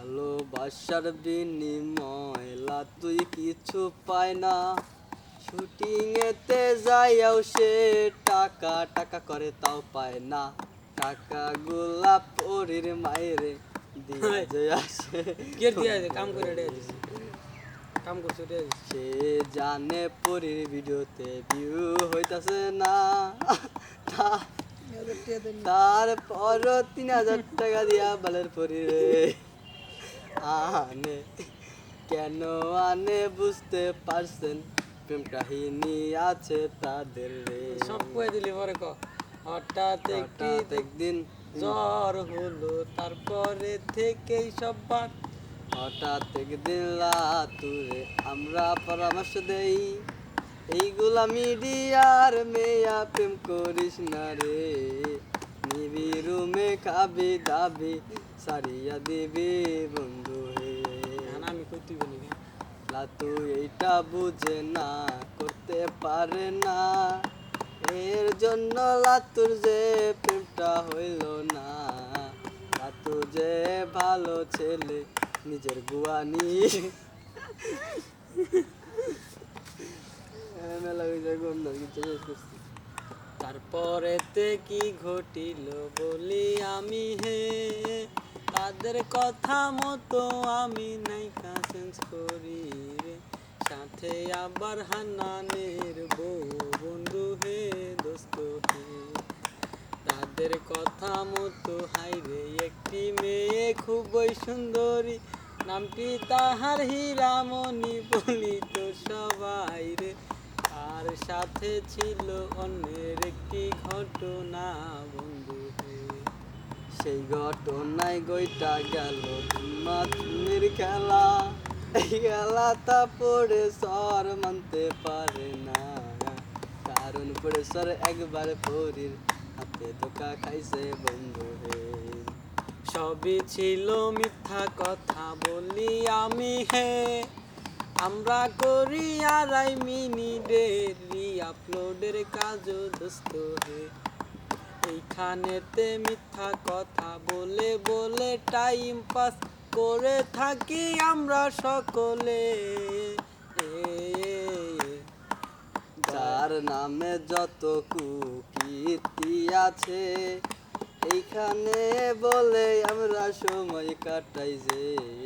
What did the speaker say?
ভালোবাসার বিনিময় লা তুই কিছু পায় না। শুটিং এতে যাইয়াও সে টাকা টাকা করে তাও পায় না। টাকা গোলাপ পরির মায়েরে সে জানে পরির ভিডিওতে ভিউ হইতাছে না। তারপর তিন হাজার টাকা দিয়া বালের পরি রে আনে। কেন আনে বুঝতে পারছেন? প্রেম কাহিনী আছে তাদের রে। সব কয়ে দিলি পরে ক। হঠাৎ হঠাৎ একদিন জ্বর হলো তারপরে থেকেই সববার হঠাৎ একদিন লাতুরে আমরা পরামর্শ দেই এইগুলা মিডিয়ার মেয়া প্রেম করিস না রে। নিবি রুমে খাবি দাবি সারিয়া দিবি বন্ধু হে। আমি না। লাতু এইটা বুঝে না করতে পারে না। এর জন্য লাতুর যে প্রেমটা হইল না। লাতু যে ভালো ছেলে নিজের গুয়ানি। মেলা হইছে গন্ধ কিছু তারপরেতে কি ঘটিল বলি আমি হে? তাদের কথা মতো আমি নাইকা চেঞ্জ করি রে। সাথে আবার হান্নানের বউ বন্ধু হে, দোস্ত হে। তাদের কথা মতো হাইরে একটি মেয়ে খুবই সুন্দরী। নামটি তাহার হীরামণি বলি তো সবাই রে আর সাথে ছিল অন্যের একটি ঘটনা, বন্ধু। সেই ঘটনায় গইটা গেল মাতমির খেলা। এই খেলা তা পড়ে সর মানতে পারে না। কারণ পড়ে সর একবার পরির হাতে ধোকা খাইছে, বন্ধু। হে সবই ছিল মিথ্যা কথা বলি আমি, হে। আমরা করি আড়াই মিনিটের আপলোডের কাজও, দোস্ত হে এইখানেতে মিথ্যা কথা বলে বলে টাইম পাস করে থাকি আমরা সকলে। যার নামে যত কুকীর্তি আছে, এইখানে বলে আমরা সময় কাটাই যে